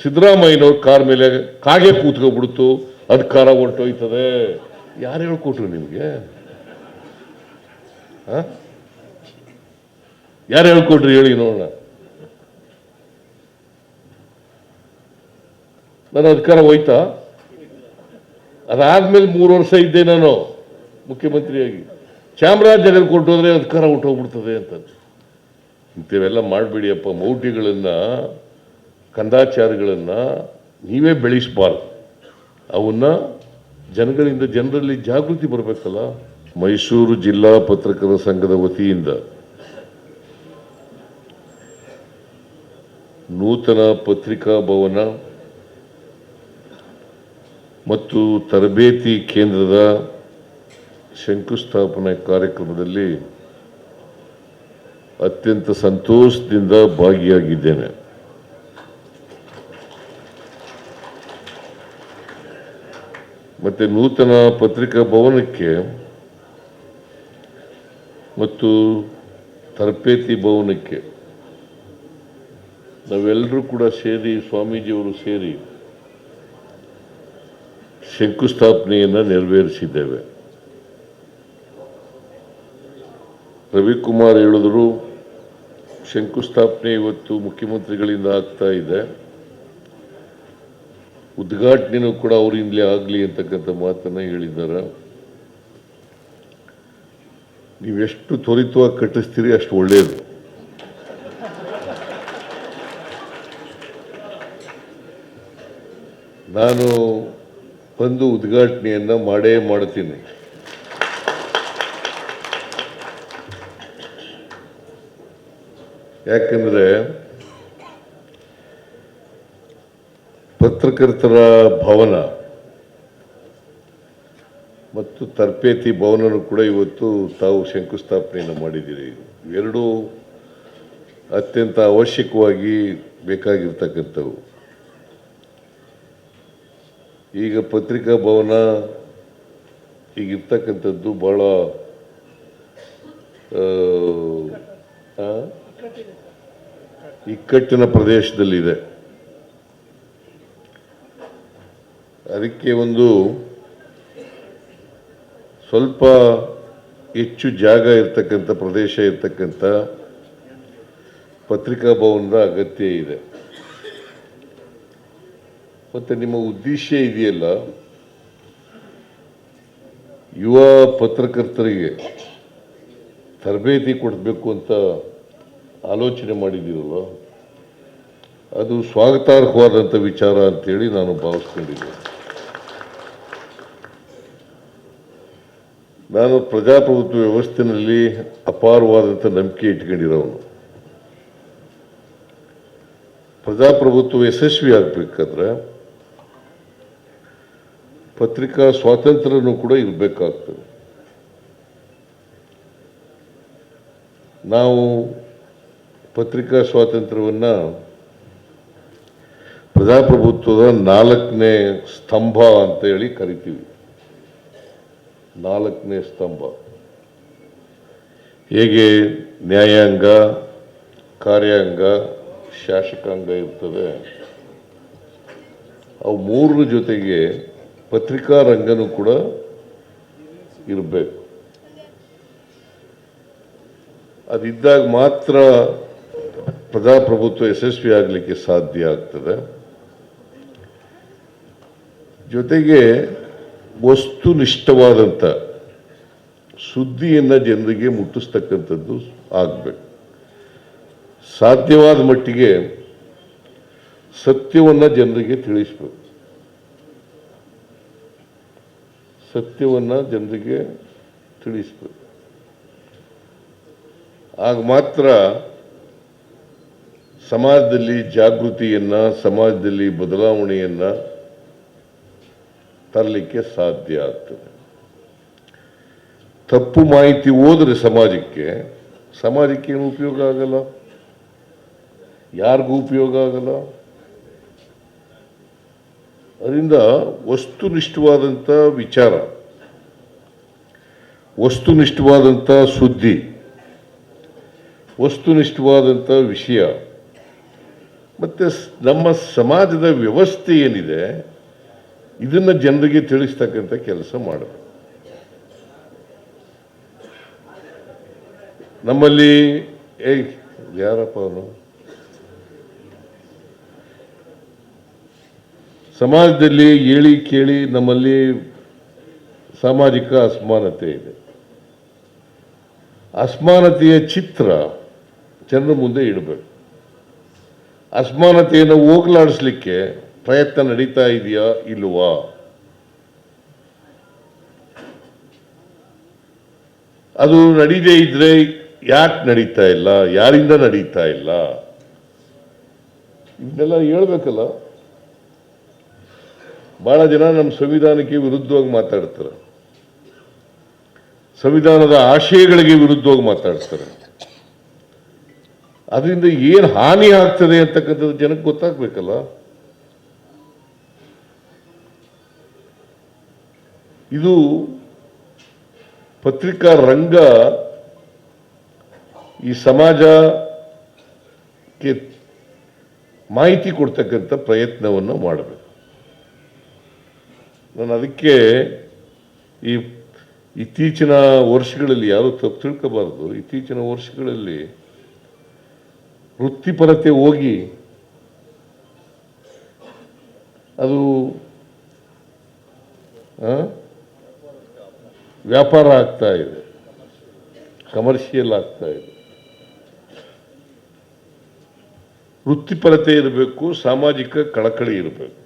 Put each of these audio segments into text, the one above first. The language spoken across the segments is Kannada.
ಸಿದ್ದರಾಮಯ್ಯನವ್ರ ಕಾರ್ ಮೇಲೆ ಕಾಗೆ ಕೂತ್ಕೊಬಿಡ್ತು ಅಧಿಕಾರ ಹೊರಟೋಯ್ತದೆ. ಯಾರು ಹೇಳ್ಕೊಟ್ರು ನಿಮಗೆ? ಯಾರು ಹೇಳ್ಕೊಟ್ರಿ ಹೇಳಿ ನೋಡೋಣ. ನನ್ನ ಅಧಿಕಾರ ಹೋಯ್ತಾ? ಅದಾದ್ಮೇಲೆ ಮೂರು ವರ್ಷ ಇದ್ದೆ ನಾನು ಮುಖ್ಯಮಂತ್ರಿಯಾಗಿ. ಚಾಮರಾಜನಗರ ಕೊಟ್ಟೋದ್ರೆ ಅಧಿಕಾರ ಹೊಟ್ಟೋಗ್ಬಿಡ್ತದೆ ಅಂತ ಇಂಥವೆಲ್ಲ ಮಾಡಬೇಡಿಯಪ್ಪ ಮೌಢ್ಯಗಳನ್ನು ಕಂದಾಚಾರಗಳನ್ನು ನೀವೇ ಬೆಳೆಸಬಾರ್ದು. ಅವನ್ನ ಜನಗಳಿಂದ ಜನರಲ್ಲಿ ಜಾಗೃತಿ ಬರಬೇಕಲ್ಲ? ಮೈಸೂರು ಜಿಲ್ಲಾ ಪತ್ರಕರ್ತರ ಸಂಘದ ವತಿಯಿಂದ. ನೂತನ ಪತ್ರಿಕಾ ಭವನ ಮತ್ತು ತರಬೇತಿ ಕೇಂದ್ರದ ಶಂಕುಸ್ಥಾಪನೆ ಕಾರ್ಯಕ್ರಮದಲ್ಲಿ ಅತ್ಯಂತ ಸಂತೋಷದಿಂದ ಭಾಗಿಯಾಗಿದ್ದೇನೆ. ಮತ್ತೆ ನೂತನ ಪತ್ರಿಕಾ ಭವನಕ್ಕೆ ಮತ್ತು ತರಬೇತಿ ಭವನಕ್ಕೆ ನಾವೆಲ್ಲರೂ ಕೂಡ ಸೇರಿ ಸ್ವಾಮೀಜಿಯವರು ಸೇರಿ ಶಂಕುಸ್ಥಾಪನೆಯನ್ನು ನೆರವೇರಿಸಿದ್ದೇವೆ. ರವಿಕುಮಾರ್ ಹೇಳಿದ್ರು, ಶಂಕುಸ್ಥಾಪನೆ ಇವತ್ತು ಮುಖ್ಯಮಂತ್ರಿಗಳಿಂದ ಆಗ್ತಾ ಇದೆ. ಉದ್ಘಾಟನೆನೂ ಕೂಡ ಅವರಿಂದಲೇ ಆಗಲಿ ಅಂತಕ್ಕಂಥ ಮಾತನ್ನು ಹೇಳಿದ್ದಾರೆ. ನೀವೆಷ್ಟು ತ್ವರಿತವಾಗಿ ಕಟ್ಟಿಸ್ತೀರಿ ಅಷ್ಟು ಒಳ್ಳೆಯದು ನಾನು ಬಂದು ಉದ್ಘಾಟನೆಯನ್ನು ಮಾಡೇ ಮಾಡ್ತೀನಿ. ಯಾಕಂದ್ರೆ ಪತ್ರಕರ್ತರ ಭವನ ಮತ್ತು ತರಬೇತಿ ಭವನನು ಕೂಡ ಇವತ್ತು ತಾವು ಶಂಕುಸ್ಥಾಪನೆಯನ್ನು ಮಾಡಿದ್ದೀರಿ ಎರಡೂ ಅತ್ಯಂತ ಅವಶ್ಯಕವಾಗಿ ಬೇಕಾಗಿರ್ತಕ್ಕಂಥವು ಈಗ ಪತ್ರಿಕಾ ಭವನ ಈಗಿರ್ತಕ್ಕಂಥದ್ದು ಭಾಳ? ಇಕ್ಕಟ್ಟಿನ ಪ್ರದೇಶದಲ್ಲಿದೆ ಅದಕ್ಕೆ ಒಂದು ಸ್ವಲ್ಪ ಹೆಚ್ಚು ಜಾಗ ಇರ್ತಕ್ಕಂಥ ಪ್ರದೇಶ ಇರ್ತಕ್ಕಂಥ ಪತ್ರಿಕಾ ಭವನದ ಅಗತ್ಯ ಇದೆ. ಮತ್ತು ನಿಮ್ಮ ಉದ್ದೇಶ ಇದೆಯಲ್ಲ, ಯುವ ಪತ್ರಕರ್ತರಿಗೆ ತರಬೇತಿ ಕೊಡಬೇಕು ಅಂತ ಆಲೋಚನೆ ಮಾಡಿದ್ದೀರಲ್ಲ ಅದು ಸ್ವಾಗತಾರ್ಹವಾದಂಥ ವಿಚಾರ ಅಂತೇಳಿ ನಾನು ಭಾವಿಸ್ಕೊಂಡಿದ್ದೆ ನಾನು ಪ್ರಜಾಪ್ರಭುತ್ವ ವ್ಯವಸ್ಥೆಯಲ್ಲಿ ಅಪಾರವಾದಂಥ ನಂಬಿಕೆ ಇಟ್ಕೊಂಡಿರೋನು. ಪ್ರಜಾಪ್ರಭುತ್ವ ಯಶಸ್ವಿ ಆಗಬೇಕಾದ್ರೆ ಪತ್ರಿಕಾ ಸ್ವಾತಂತ್ರ್ಯನೂ ಕೂಡ ಇರಬೇಕಾಗ್ತದೆ. ನಾವು ಪತ್ರಿಕಾ ಸ್ವಾತಂತ್ರ್ಯವನ್ನು ಪ್ರಜಾಪ್ರಭುತ್ವದ ನಾಲ್ಕನೇ ಸ್ತಂಭ ಅಂತ ಹೇಳಿ ಕರಿತೀವಿ. ನಾಲ್ಕನೇ ಸ್ತಂಭ. ಹೇಗೆ ನ್ಯಾಯಾಂಗ, ಕಾರ್ಯಾಂಗ, ಶಾಸಕಾಂಗ ಇರ್ತದೆ ಅವು ಮೂರರ ಜೊತೆಗೆ ಪತ್ರಿಕಾ ರಂಗನೂ ಕೂಡ ಇರಬೇಕು. ಅದಿದ್ದಾಗ ಮಾತ್ರ ಪ್ರಜಾಪ್ರಭುತ್ವ ಯಶಸ್ವಿ ಆಗಲಿಕ್ಕೆ ಸಾಧ್ಯ ಆಗ್ತದೆ. ಜೊತೆಗೆ ವಸ್ತುನಿಷ್ಠವಾದಂಥ ಸುದ್ದಿಯನ್ನು ಜನರಿಗೆ ಮುಟ್ಟಿಸ್ತಕ್ಕಂಥದ್ದು ಆಗಬೇಕು. ಸಾಧ್ಯವಾದ ಮಟ್ಟಿಗೆ ಸತ್ಯವನ್ನು ಜನರಿಗೆ ತಿಳಿಸ್ಬೇಕು. ಸತ್ಯವನ್ನು ಜನರಿಗೆ ತಿಳಿಸ್ಬೇಕು. ಆಗ ಮಾತ್ರ ಸಮಾಜದಲ್ಲಿ ಜಾಗೃತಿಯನ್ನ, ಸಮಾಜದಲ್ಲಿ ಬದಲಾವಣೆಯನ್ನ ತರಲಿಕ್ಕೆ ಸಾಧ್ಯ ಆಗ್ತದೆ. ತಪ್ಪು ಮಾಹಿತಿ ಹೋದ್ರೆ ಸಮಾಜಕ್ಕೆ ಸಮಾಜಕ್ಕೆ ಏನು ಉಪಯೋಗ ಆಗಲ್ಲ? ಯಾರಿಗೂ ಉಪಯೋಗ ಆಗಲ್ಲ? ಅದರಿಂದ ವಸ್ತುನಿಷ್ಠವಾದಂಥ ವಿಚಾರ, ವಸ್ತುನಿಷ್ಠವಾದಂಥ ಸುದ್ದಿ, ವಸ್ತುನಿಷ್ಠವಾದಂಥ ವಿಷಯ, ಮತ್ತು ನಮ್ಮ ಸಮಾಜದ ವ್ಯವಸ್ಥೆ ಏನಿದೆ ಇದನ್ನು ಜನರಿಗೆ ತಿಳಿಸ್ತಕ್ಕಂಥ ಕೆಲಸ ಮಾಡಬೇಕು ನಮ್ಮಲ್ಲಿ, ಏ, ಯಾರಪ್ಪ ಅವನು? ಸಮಾಜದಲ್ಲಿ ಹೇಳಿ ಕೇಳಿ ನಮ್ಮಲ್ಲಿ ಸಾಮಾಜಿಕ ಅಸಮಾನತೆ ಇದೆ. ಅಸಮಾನತೆಯ ಚಿತ್ರ ಜನರ ಮುಂದೆ ಇಡಬೇಕು. ಅಸಮಾನತೆಯನ್ನು ಹೋಗಲಾಡಿಸ್ಲಿಕ್ಕೆ ಪ್ರಯತ್ನ ನಡೀತಾ ಇದೆಯಾ ಇಲ್ವಾ? ಅದು ನಡೀದೇ ಇದ್ರೆ ಯಾಕೆ ನಡೀತಾ ಇಲ್ಲ? ಯಾರಿಂದ ನಡೀತಾ ಇಲ್ಲ? ಇದನ್ನೆಲ್ಲ ಹೇಳ್ಬೇಕಲ್ಲ. ಬಹಳ ಜನ ನಮ್ಮ ಸಂವಿಧಾನಕ್ಕೆ ವಿರುದ್ಧವಾಗಿ ಮಾತಾಡ್ತಾರೆ. ಸಂವಿಧಾನದ ಆಶಯಗಳಿಗೆ ವಿರುದ್ಧವಾಗಿ ಮಾತಾಡ್ತಾರೆ. ಅದರಿಂದ ಏನು ಹಾನಿ ಆಗ್ತದೆ ಅಂತಕ್ಕಂಥದ್ದು ಜನಕ್ಕೆ ಗೊತ್ತಾಗ್ಬೇಕಲ್ಲ. ಇದು ಪತ್ರಿಕಾ ರಂಗ ಈ ಸಮಾಜಕ್ಕೆ ಮಾಹಿತಿ ಕೊಡ್ತಕ್ಕಂಥ ಪ್ರಯತ್ನವನ್ನು ಮಾಡಬೇಕು. ನಾನು ಅದಕ್ಕೆ ಈ ಇತ್ತೀಚಿನ ವರ್ಷಗಳಲ್ಲಿ ಯಾರು ತಪ್ಪು ತಿಳ್ಕೋಬಾರ್ದು, ಇತ್ತೀಚಿನ ವರ್ಷಗಳಲ್ಲಿ ವೃತ್ತಿಪರತೆ ಹೋಗಿ ಅದು ವ್ಯಾಪಾರ ಆಗ್ತಾ ಇದೆ. ಕಮರ್ಷಿಯಲ್ ಆಗ್ತಾ ಇದೆ. ವೃತ್ತಿಪರತೆ ಇರಬೇಕು, ಸಾಮಾಜಿಕ ಕಳಕಳಿ ಇರಬೇಕು.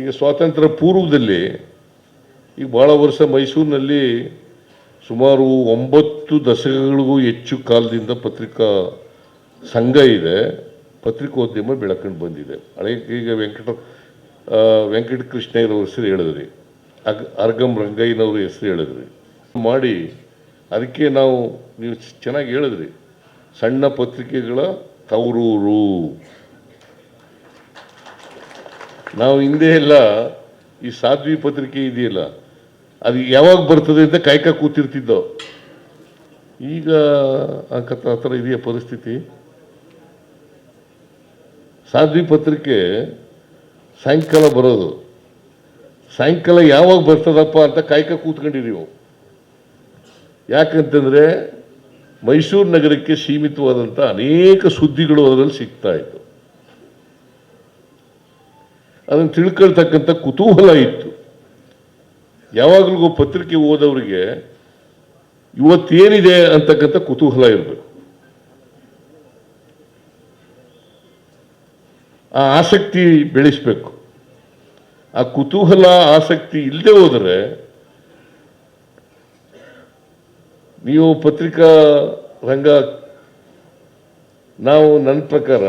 ಈಗ ಸ್ವಾತಂತ್ರ್ಯ ಪೂರ್ವದಲ್ಲಿ ಈಗ ಭಾಳ ವರ್ಷ ಮೈಸೂರಿನಲ್ಲಿ ಸುಮಾರು ಒಂಬತ್ತು ದಶಕಗಳಿಗೂ ಹೆಚ್ಚು ಕಾಲದಿಂದ ಪತ್ರಿಕಾ ಸಂಘ ಇದೆ. ಪತ್ರಿಕೋದ್ಯಮ ಬೆಳಕೊಂಡು ಬಂದಿದೆ. ಹಳೆ ಈಗ ವೆಂಕಟ ವೆಂಕಟ ಕೃಷ್ಣಯ್ಯನವ್ರ ಹೆಸರು ಹೇಳಿದ್ರಿ. ಅಗ್ ಅರ್ಗಂ ರಂಗಯ್ಯನವರು ಹೆಸರು ಹೇಳಿದ್ರಿ. ಮಾಡಿ ಅದಕ್ಕೆ ನಾವು ನೀವು ಚೆನ್ನಾಗಿ ಹೇಳಿದ್ರಿ. ಸಣ್ಣ ಪತ್ರಿಕೆಗಳ ತವರೂರು. ನಾವು ಹಿಂದೆ ಎಲ್ಲ ಈ ಸಾಧ್ವಿ ಪತ್ರಿಕೆ ಇದೆಯಲ್ಲ, ಅದು ಯಾವಾಗ ಬರ್ತದೆ ಅಂತ ಕಾಯ್ಕ ಕೂತಿರ್ತಿದ್ದೋ. ಈಗ ಆ ಆ ಥರ ಇದೆಯಾ ಪರಿಸ್ಥಿತಿ? ಸಾಧ್ವಿ ಪತ್ರಿಕೆ ಸಾಯಂಕಾಲ ಬರೋದು. ಸಾಯಂಕಾಲ ಯಾವಾಗ ಬರ್ತದಪ್ಪ ಅಂತ ಕಾಯ್ಕ ನೀವು. ಯಾಕಂತಂದ್ರೆ ಮೈಸೂರು ನಗರಕ್ಕೆ ಸೀಮಿತವಾದಂಥ ಅನೇಕ ಸುದ್ದಿಗಳು ಅದರಲ್ಲಿ ಸಿಗ್ತಾ ಇತ್ತು. ಅದನ್ನು ತಿಳ್ಕೊಳ್ತಕ್ಕಂಥ ಕುತೂಹಲ ಇತ್ತು. ಯಾವಾಗಲೂ ಪತ್ರಿಕೆ ಓದೋರಿಗೆ ಇವತ್ತೇನಿದೆ ಅಂತಕ್ಕಂಥ ಕುತೂಹಲ ಇರಬೇಕು. ಆ ಆಸಕ್ತಿ ಬೆಳೆಸಬೇಕು. ಆ ಕುತೂಹಲ, ಆಸಕ್ತಿ ಇಲ್ಲದೆ ಹೋದರೆ ನೀವು ಪತ್ರಿಕಾ ರಂಗ, ನಾವು ನನ್ನ ಪ್ರಕಾರ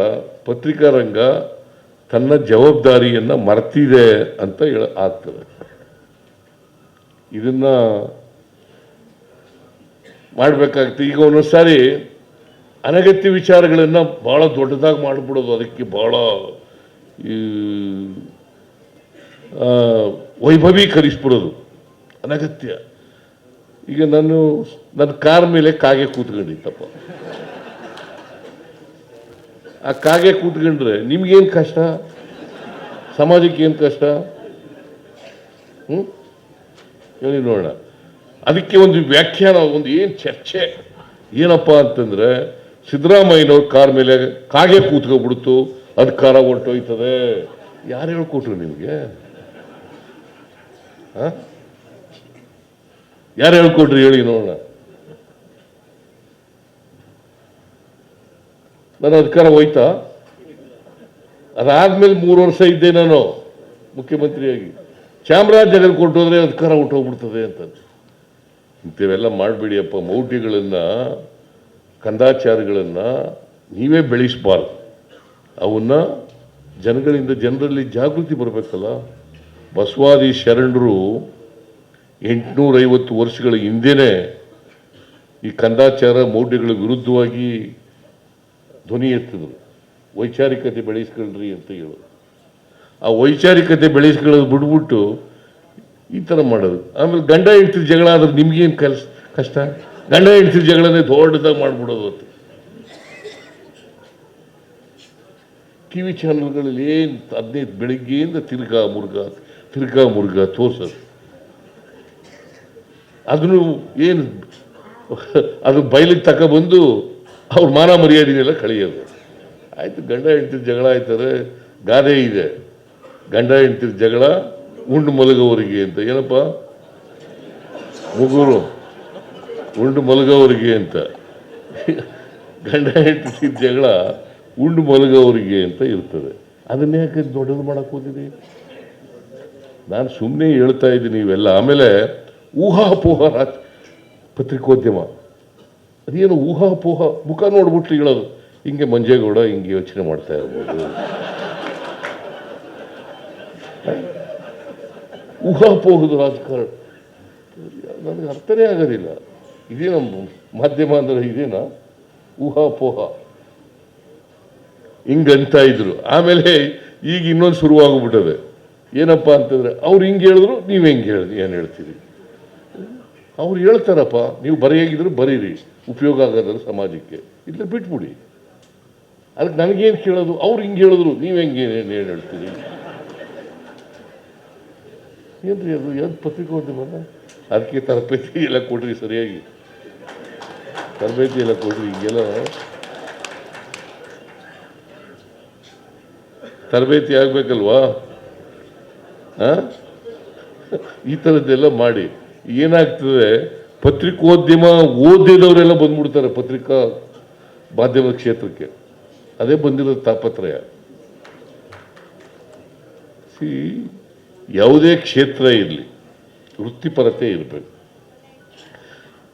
ಪತ್ರಿಕಾ ರಂಗ ತನ್ನ ಜವಾಬ್ದಾರಿಯನ್ನು ಮರ್ತಿದೆ ಅಂತ ಹೇಳ ಆಗ್ತದೆ. ಇದನ್ನ ಮಾಡಬೇಕಾಗ್ತದೆ ಈಗ ಒಂದೊಂದು ಸಾರಿ ಅನಗತ್ಯ ವಿಚಾರಗಳನ್ನು ಭಾಳ ದೊಡ್ಡದಾಗಿ ಮಾಡಿಬಿಡೋದು ಅದಕ್ಕೆ ಭಾಳ ವೈಭವೀಕರಿಸ್ಬಿಡೋದು. ಅನಗತ್ಯ. ಈಗ ನಾನು ನನ್ನ ಕಾರ್ ಮೇಲೆ ಕಾಗೆ ಕೂತ್ಕೊಂಡಿತ್ತಪ್ಪ ಆ ಕಾಗೆ ಕೂತ್ಕೊಂಡ್ರೆ ನಿಮ್ಗೇನು ಕಷ್ಟ? ಸಮಾಜಕ್ಕೆ ಏನು ಕಷ್ಟ? ಹ್ಞೂ ಹೇಳಿ ನೋಡೋಣ. ಅದಕ್ಕೆ ಒಂದು ವ್ಯಾಖ್ಯಾನ, ಒಂದು ಏನು ಚರ್ಚೆ? ಏನಪ್ಪ ಅಂತಂದರೆ, ಸಿದ್ದರಾಮಯ್ಯನವ್ರ ಕಾರ್ ಮೇಲೆ ಕಾಗೆ ಕೂತ್ಕೊಬಿಡ್ತು ಅಧಿಕಾರ ಹೊರಟೋಯ್ತದೆ. ಯಾರು ಹೇಳ್ಕೊಟ್ರು ನಿಮಗೆ? ಯಾರು ಹೇಳ್ಕೊಡ್ರಿ ಹೇಳಿ ನೋಡೋಣ. ನನ್ನ ಅಧಿಕಾರ ಹೋಯ್ತಾ? ಅದಾದ್ಮೇಲೆ ಮೂರು ವರ್ಷ ಇದ್ದೆ ನಾನು ಮುಖ್ಯಮಂತ್ರಿಯಾಗಿ. ಚಾಮರಾಜನಗರ ಕೊಟ್ಟೋದ್ರೆ ಅಧಿಕಾರ ಹುಟ್ಟೋಗ್ಬಿಡ್ತದೆ ಅಂತ ಇಂಥವೆಲ್ಲ ಮಾಡಬೇಡಿಯಪ್ಪ, ಮೌಢ್ಯಗಳನ್ನು, ಕಂದಾಚಾರಗಳನ್ನ ನೀವೇ ಬೆಳೆಸಬಾರ್ದು. ಅವನ್ನ ಜನಗಳಿಂದ, ಜನರಲ್ಲಿ ಜಾಗೃತಿ ಬರಬೇಕಲ್ಲ. ಬಸವಾದಿ ಶರಣರು ಎಂಟುನೂರೈವತ್ತು ವರ್ಷಗಳ ಹಿಂದೆನೇ ಈ ಕಂದಾಚಾರ ಮೌಢ್ಯಗಳ ವಿರುದ್ಧವಾಗಿ ಧ್ವನಿ ಎತ್ತಿದ್ರು. ವೈಚಾರಿಕತೆ ಬೆಳೆಸ್ಕೊಳ್ರಿ ಅಂತ ಹೇಳೋದು ಆ ವೈಚಾರಿಕತೆ ಬೆಳೆಸ್ಕೊಳ್ಳೋದು ಬಿಟ್ಬಿಟ್ಟು ಈ ಥರ ಮಾಡೋದು. ಆಮೇಲೆ ಗಂಡ ಹೆಂಡ್ತಿ ಜಗಳ ಆದ್ರೆ ನಿಮ್ಗೇನು ಕೆಲಸ ಕಷ್ಟ? ಗಂಡ ಹೆಂಡ್ತಿ ಜಗಳನೇ ದೊಡ್ಡದಾಗಿ ಮಾಡಿಬಿಡೋದು ಅಂತ ಟಿ ವಿ ಚಾನಲ್ಗಳಲ್ಲಿ ಏನು ಹದಿನೈದು ಬೆಳಿಗ್ಗೆಯಿಂದ ತಿರ್ಗಾ ಮುರ್ಗ ತಿರ್ಗಾ ಮುರ್ಗ ತೋರ್ಸೋದು ಅದನ್ನು ಏನು, ಅದು ಬಯಲಿಗೆ ತಗೊಬಂದು ಅವ್ರ ಮಾನ ಮರ್ಯಾದೆನೆಲ್ಲ ಕಳೆಯೋದು. ಆಯಿತು, ಗಂಡ ಹೆಂಡ್ತಿರ್ ಜಗಳ ಆಯ್ತಾರೆ, ಗಾದೆ ಇದೆ. ಗಂಡ ಹೆಂಡ್ತಿರ್ ಜಗಳ, ಉಂಡು ಮಲಗವರಿಗೆ ಅಂತ. ಏನಪ್ಪ? ಮುಗುರು, ಉಂಡು ಮಲಗವರಿಗೆ ಅಂತ. ಗಂಡ ಹೆಂಡತಿ ಜಗಳ, ಉಂಡು ಮಲಗವರಿಗೆ ಅಂತ ಇರ್ತದೆ. ಅದನ್ನ ಯಾಕೆ ದೊಡ್ಡದು ಮಾಡಕ್ಕೆ ಹೋದಿರಿ ನಾನು ಸುಮ್ಮನೆ ಹೇಳ್ತಾ ಇದ್ದೀನಿ ಇವೆಲ್ಲ ಆಮೇಲೆ ಊಹಾಪೋಹ ರಾಜ್- ಪತ್ರಿಕೋದ್ಯಮ. ಅದೇನು ಊಹಾಪೋಹ? ಮುಖ ನೋಡ್ಬಿಟ್ಟು ಹೇಳೋದು. ಹಿಂಗೆ ಮಂಜೇಗೌಡ ಹಿಂಗೆ ಯೋಚನೆ ಮಾಡ್ತಾ ಇರ್ಬೋದು. ಊಹಾಪೋಹದ ರಾಜಕಾರಣ. ನನಗೆ ಅರ್ಥನೇ ಆಗೋದಿಲ್ಲ. ನಮ್ಮ ಮಾಧ್ಯಮ ಅಂದರೆ ಇದೇನಾ? ಊಹಾಪೋಹ. ಹಿಂಗಂತ ಇದ್ರು. ಆಮೇಲೆ ಈಗ ಇನ್ನೊಂದು ಶುರುವಾಗ್ಬಿಟ್ಟದೆ. ಏನಪ್ಪ ಅಂತಂದ್ರೆ, ಅವ್ರು ಹಿಂಗೆ ಹೇಳಿದ್ರು, ನೀವು ಹೆಂಗೆ ಹೇಳಿ ಏನು ಹೇಳ್ತೀರಿ? ಅವ್ರು ಹೇಳ್ತಾರಪ್ಪ, ನೀವು ಬರೆಯಾಗಿದ್ರು ಬರೀರಿ, ಉಪಯೋಗ ಆಗೋದ್ರ ಸಮಾಜಕ್ಕೆ. ಇಲ್ಲ ಬಿಟ್ಬಿಡಿ. ಅದಕ್ಕೆ ನನಗೇನು ಕೇಳೋದು? ಅವ್ರು ಹಿಂಗೆ ಹೇಳಿದ್ರು, ನೀವು ಹೆಂಗೆ ಏನು ಏನು ಹೇಳ್ತೀರಿ? ಏನ್ರಿ ಅದು? ಏನು ಪತ್ರಿಕೋದ್ಯಮನ ಅದಕ್ಕೆ ತರಬೇತಿ ಎಲ್ಲ ಕೊಡ್ರಿ ಸರಿಯಾಗಿ. ತರಬೇತಿ ಎಲ್ಲ ಕೊಡ್ರಿ ಹೀಗೆಲ್ಲ. ತರಬೇತಿ ಆಗ್ಬೇಕಲ್ವಾ? ಈ ಥರದ್ದೆಲ್ಲ ಮಾಡಿ. ಏನಾಗ್ತದೆ? ಪತ್ರಿಕೋದ್ಯಮ ಓದಿದವರೆಲ್ಲ ಬಂದ್ಬಿಡ್ತಾರೆ ಪತ್ರಿಕಾ ಮಾಧ್ಯಮ ಕ್ಷೇತ್ರಕ್ಕೆ. ಅದೇ ಬಂದಿರೋ ತಾಪತ್ರಯ. ಸಿ, ಯಾವುದೇ ಕ್ಷೇತ್ರ ಇರಲಿ, ವೃತ್ತಿಪರತೆ ಇರಬೇಕು.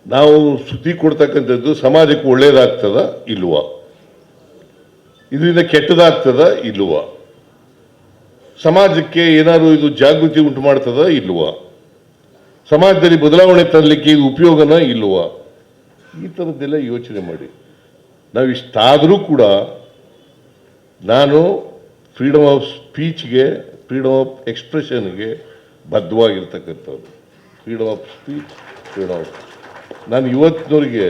ನಾವು ಸುದ್ದಿ ಕೊಡ್ತಕ್ಕಂಥದ್ದು ಸಮಾಜಕ್ಕೆ ಒಳ್ಳೇದಾಗ್ತದ ಇಲ್ವಾ? ಇದರಿಂದ ಕೆಟ್ಟದಾಗ್ತದ ಇಲ್ವಾ? ಸಮಾಜಕ್ಕೆ ಏನಾದರೂ ಇದು ಜಾಗೃತಿ ಉಂಟು ಮಾಡ್ತದ ಇಲ್ವಾ? ಸಮಾಜದಲ್ಲಿ ಬದಲಾವಣೆ ತರಲಿಕ್ಕೆ ಇದು ಉಪಯೋಗನ ಇಲ್ವಾ? ಈ ಥರದ್ದೆಲ್ಲ ಯೋಚನೆ ಮಾಡಿ. ನಾವು ಇಷ್ಟಾದರೂ ಕೂಡ ನಾನು ಫ್ರೀಡಮ್ ಆಫ್ ಸ್ಪೀಚ್ಗೆ ಫ್ರೀಡಮ್ ಆಫ್ ಎಕ್ಸ್ಪ್ರೆಷನ್ಗೆ ಬದ್ಧವಾಗಿರ್ತಕ್ಕಂಥವ್ರು. Freedom of speech freedom of ನಾನು ಇವತ್ತಿನವರಿಗೆ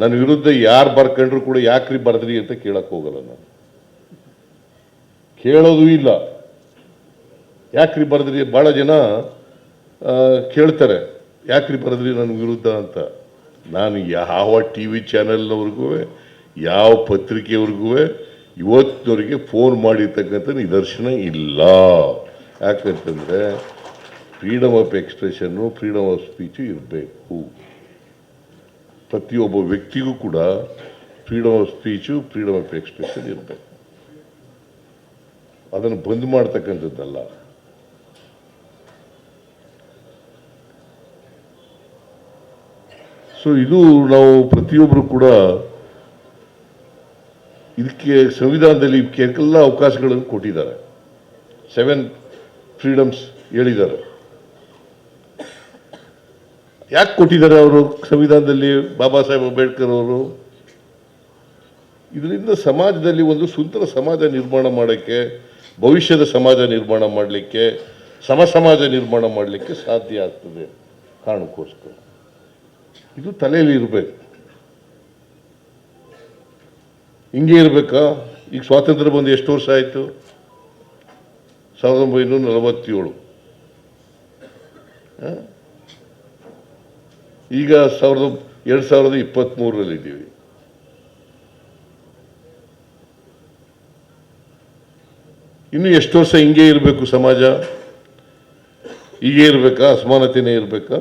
ನನ್ನ ವಿರುದ್ಧ ಯಾರು ಬರ್ಕೊಂಡ್ರು ಕೂಡ ಯಾಕ್ರಿ ಬರೆದ್ರಿ ಅಂತ ಕೇಳಕ್ಕೆ ಹೋಗಲ್ಲ ನಾನು. ಕೇಳೋದು ಇಲ್ಲ. ಯಾಕ್ರಿ ಬರೆದ್ರಿ? ಭಾಳ ಜನ ಕೇಳ್ತಾರೆ, ಯಾಕ್ರಿ ಬರೆದ್ರಿ ನನ್ನ ವಿರುದ್ಧ ಅಂತ. ನಾನು ಯಾವ ಟಿ ವಿ ಚಾನೆಲ್ನವ್ರಿಗೂ, ಯಾವ ಪತ್ರಿಕೆಯವ್ರಿಗೂ, ಇವತ್ತಿನವರಿಗೆ ಫೋನ್ ಮಾಡಿರ್ತಕ್ಕಂಥ ನಿದರ್ಶನ ಇಲ್ಲ. ಯಾಕಂತಂದರೆ ಫ್ರೀಡಮ್ ಆಫ್ ಎಕ್ಸ್ಪ್ರೆಷನ್ನು ಫ್ರೀಡಮ್ ಆಫ್ ಸ್ಪೀಚು ಇರಬೇಕು. ಪ್ರತಿಯೊಬ್ಬ ವ್ಯಕ್ತಿಗೂ ಕೂಡ freedom of speech freedom of expression ಇರಬೇಕು. ಅದನ್ನು ಬಂದ್ ಮಾಡ್ತಕ್ಕಂಥದ್ದಲ್ಲ. ಸೊ ಇದು ನಾವು ಪ್ರತಿಯೊಬ್ಬರು ಕೂಡ ಇದಕ್ಕೆ ಸಂವಿಧಾನದಲ್ಲಿ ಎಲ್ಲ ಅವಕಾಶಗಳನ್ನು ಕೊಟ್ಟಿದ್ದಾರೆ. ಸೆವೆನ್ ಫ್ರೀಡಮ್ಸ್ ಹೇಳಿದ್ದಾರೆ. ಯಾಕೆ ಕೊಟ್ಟಿದ್ದಾರೆ ಅವರು ಸಂವಿಧಾನದಲ್ಲಿ? ಬಾಬಾ ಸಾಹೇಬ್ ಅಂಬೇಡ್ಕರ್ ಅವರು? ಇದರಿಂದ ಸಮಾಜದಲ್ಲಿ ಒಂದು ಸುಂದರ ಸಮಾಜ ನಿರ್ಮಾಣ ಮಾಡೋಕ್ಕೆ, ಭವಿಷ್ಯದ ಸಮಾಜ ನಿರ್ಮಾಣ ಮಾಡಲಿಕ್ಕೆ, ಸಮ ಸಮಾಜ ನಿರ್ಮಾಣ ಮಾಡಲಿಕ್ಕೆ ಸಾಧ್ಯ ಆಗ್ತದೆ ಕಾರಣಕ್ಕೋಸ್ಕರ. ಇದು ತಲೆಯಲ್ಲಿ ಇರಬೇಕು. ಹಿಂಗೆ ಇರಬೇಕಾ? ಈಗ ಸ್ವಾತಂತ್ರ್ಯ ಬಂದು ಎಷ್ಟು ವರ್ಷ ಆಯಿತು? ಸಾವಿರದ ಒಂಬೈನೂರ ನಲವತ್ತೇಳು? ಈಗ ಸಾವಿರದ ಎರಡು ಸಾವಿರದ ಇಪ್ಪತ್ತ್ಮೂರರಲ್ಲಿದ್ದೀವಿ ಇನ್ನು ಎಷ್ಟು ವರ್ಷ ಹಿಂಗೆ ಇರಬೇಕು ಸಮಾಜ? ಹೀಗೆ ಇರಬೇಕಾ? ಅಸಮಾನತೆಯೇ ಇರಬೇಕಾ?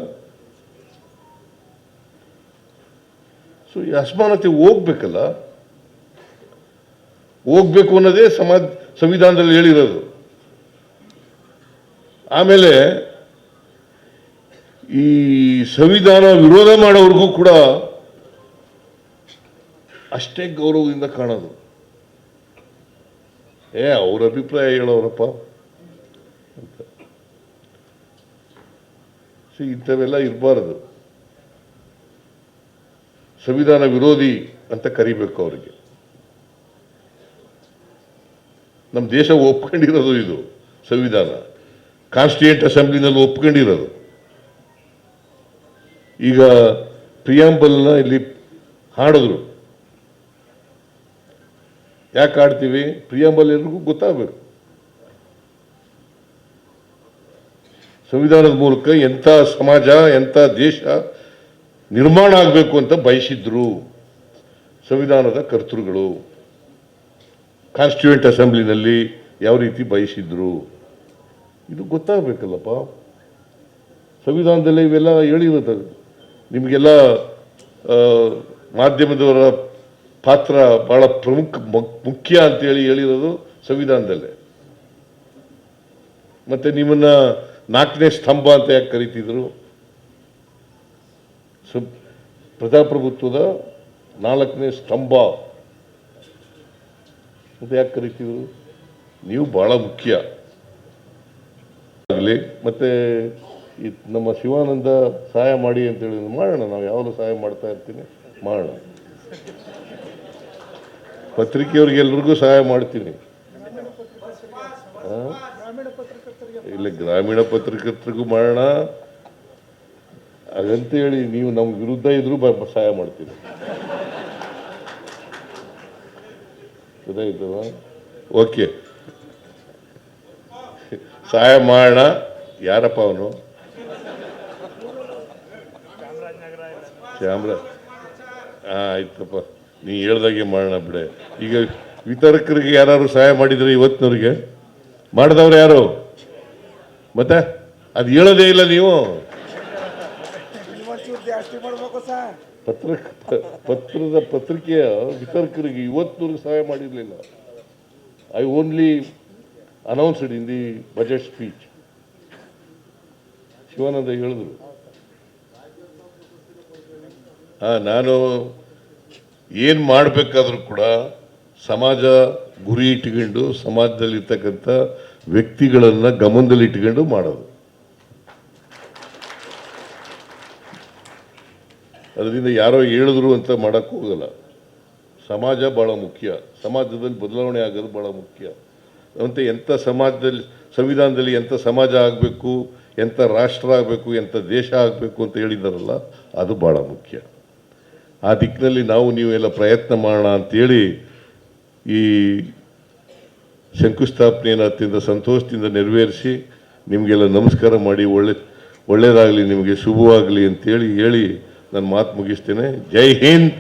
ಸೊ ಈ ಅಸಮಾನತೆ ಹೋಗ್ಬೇಕಲ್ಲ? ಹೋಗ್ಬೇಕು ಅನ್ನೋದೇ ಸಮಾಜ ಸಂವಿಧಾನದಲ್ಲಿ ಹೇಳಿರೋದು. ಆಮೇಲೆ ಈ ಸಂವಿಧಾನ ವಿರೋಧ ಮಾಡೋವ್ರಿಗೂ ಕೂಡ ಅಷ್ಟೇ ಗೌರವದಿಂದ ಕಾಣೋದು. ಏ, ಅವ್ರ ಅಭಿಪ್ರಾಯ ಹೇಳೋರಪ್ಪ. ಅಂತ. ಸೊ, ಇಂಥವೆಲ್ಲ ಇರಬಾರದು. ಸಂವಿಧಾನ ವಿರೋಧಿ ಅಂತ ಕರಿಬೇಕು ಅವರಿಗೆ. ನಮ್ಮ ದೇಶ ಒಪ್ಕೊಂಡಿರೋದು ಇದು, ಸಂವಿಧಾನ. ಕಾನ್ಸ್ಟಿಟ್ಯೂಂಟ್ ಅಸೆಂಬ್ಲಿನಲ್ಲಿ ಒಪ್ಕೊಂಡಿರೋದು. ಈಗ ಪ್ರಿಯಾಂಬಲ್ನ ಇಲ್ಲಿ ಹಾಡಿದ್ರು. ಯಾಕೆ ಆಡ್ತೀವಿ ಪ್ರಿಯಾಂಬಲ್ ಎಲ್ರಿಗೂ ಗೊತ್ತಾಗಬೇಕು. ಸಂವಿಧಾನದ ಮೂಲಕ ಎಂಥ ಸಮಾಜ, ಎಂಥ ದೇಶ ನಿರ್ಮಾಣ ಆಗಬೇಕು ಅಂತ ಬಯಸಿದ್ರು ಸಂವಿಧಾನದ ಕರ್ತೃಗಳು. ಕಾನ್ಸ್ಟಿಟ್ಯೂಂಟ್ ಅಸೆಂಬ್ಲಿನಲ್ಲಿ ಯಾವ ರೀತಿ ಬಯಸಿದ್ರು. ಇದು ಗೊತ್ತಾಗಬೇಕಲ್ಲಪ್ಪ. ಸಂವಿಧಾನದಲ್ಲೇ ಇವೆಲ್ಲ ಹೇಳಿರುತ್ತೆ ನಿಮಗೆಲ್ಲ ಮಾಧ್ಯಮದವರ ಪಾತ್ರ ಬಹಳ ಪ್ರಮುಖ, ಮುಖ್ಯ ಅಂತೇಳಿ ಹೇಳಿರೋದು ಸಂವಿಧಾನದಲ್ಲೇ. ಮತ್ತೆ ನಿಮ್ಮನ್ನ ನಾಲ್ಕನೇ ಸ್ತಂಭ ಅಂತ ಯಾಕೆ ಕರಿತಿದ್ರು? ಪ್ರಜಾಪ್ರಭುತ್ವದ ನಾಲ್ಕನೇ ಸ್ತಂಭ. ಅಂತ ಯಾಕೆ ಕರಿತೀವಿ? ನೀವು ಬಹಳ ಮುಖ್ಯ. ಆಗಲಿ, ಮತ್ತೆ ಈ ನಮ್ಮ ಶಿವಾನಂದ ಸಹಾಯ ಮಾಡಿ ಅಂತೇಳಿ ಮಾಡೋಣ, ನಾವು ಯಾವಾಗಲೂ ಸಹಾಯ ಮಾಡ್ತಾ ಇರ್ತೀನಿ, ಮಾಡೋಣ. ಪತ್ರಿಕೆಯವ್ರಿಗೆಲ್ರಿಗೂ ಸಹಾಯ ಮಾಡ್ತೀನಿ? ಇಲ್ಲ, ಗ್ರಾಮೀಣ ಪತ್ರಕರ್ತರಿಗೂ ಮಾಡೋಣ. ಹೇಳಿ ನೀವು ನಮ್ಮ ವಿರುದ್ಧ ಇದ್ರೂ ಬ- ಸಹಾಯ ಮಾಡ್ತೀರಿ. ಗೊತ್ತಾಯ್ತದ ಓಕೆ. ಸಹಾಯ ಮಾಡೋಣ ಯಾರಪ್ಪ ಅವನು? ಚಾಮ್ರ ಹಾಂ ಆಯ್ತಪ್ಪ. ನೀ ಹೇಳ್ದಾಗೆ ಮಾಡೋಣ ಬಿಡೆ. ಈಗ ವಿತರಕರಿಗೆ ಯಾರು ಸಹಾಯ ಮಾಡಿದ್ರೆ ಇವತ್ತಿನವ್ರಿಗೆ? ಮಾಡಿದವ್ರು ಯಾರು? ಮತ್ತೆ? ಅದು ಹೇಳೋದೇ ಇಲ್ಲ ನೀವು ಒಂಚೂರು ಜಾಸ್ತಿ ಮಾಡ್ಬೇಕು ಸರ್ ಪತ್ರ, ಪತ್ರದ ಪತ್ರಿಕೆಯ ವಿತರಕರಿಗೆ ಇವತ್ತಿನವ್ರಿಗೆ ಸಹಾಯ ಮಾಡಿರಲಿಲ್ಲ. I only announced in the budget speech Shivananda ಹೇಳಿದ್ರು. ನಾನು ಏನು ಮಾಡಬೇಕಾದ್ರೂ ಕೂಡ ಸಮಾಜ ಗುರಿ ಇಟ್ಕೊಂಡು ಸಮಾಜದಲ್ಲಿ ಇರ್ತಕ್ಕಂಥ ವ್ಯಕ್ತಿಗಳನ್ನು ಗಮನದಲ್ಲಿ ಇಟ್ಕೊಂಡು ಮಾಡೋದು. ಅದರಿಂದ ಯಾರೋ ಹೇಳಿದ್ರು ಅಂತ ಮಾಡಕ್ಕೆ ಹೋಗಲ್ಲ. ಸಮಾಜ ಭಾಳ ಮುಖ್ಯ. ಸಮಾಜದಲ್ಲಿ ಬದಲಾವಣೆ ಆಗೋದು ಭಾಳ ಮುಖ್ಯ. ಅಂತ ಎಂಥ ಸಮಾಜದಲ್ಲಿ, ಸಂವಿಧಾನದಲ್ಲಿ ಎಂಥ ಸಮಾಜ ಆಗಬೇಕು, ಎಂಥ ರಾಷ್ಟ್ರ ಆಗಬೇಕು, ಎಂಥ ದೇಶ ಆಗಬೇಕು ಅಂತ ಹೇಳಿದಾರಲ್ಲ ಅದು ಭಾಳ ಮುಖ್ಯ. ಆ ದಿಕ್ಕಿನಲ್ಲಿ ನಾವು ನೀವೆಲ್ಲ ಪ್ರಯತ್ನ ಮಾಡೋಣ ಅಂತೇಳಿ ಈ ಶಂಕುಸ್ಥಾಪನೆಯನ್ನು ಅತ್ಯಂತ ಸಂತೋಷದಿಂದ ನೆರವೇರಿಸಿ ನಿಮಗೆಲ್ಲ ನಮಸ್ಕಾರ ಮಾಡಿ ಒಳ್ಳೆ, ಒಳ್ಳೆಯದಾಗಲಿ, ನಿಮಗೆ ಶುಭವಾಗಲಿ ಅಂತೇಳಿ ಹೇಳಿ ನನ್ನ ಮಾತು ಮುಗಿಸ್ತೇನೆ. ಜೈ ಹಿಂದ್.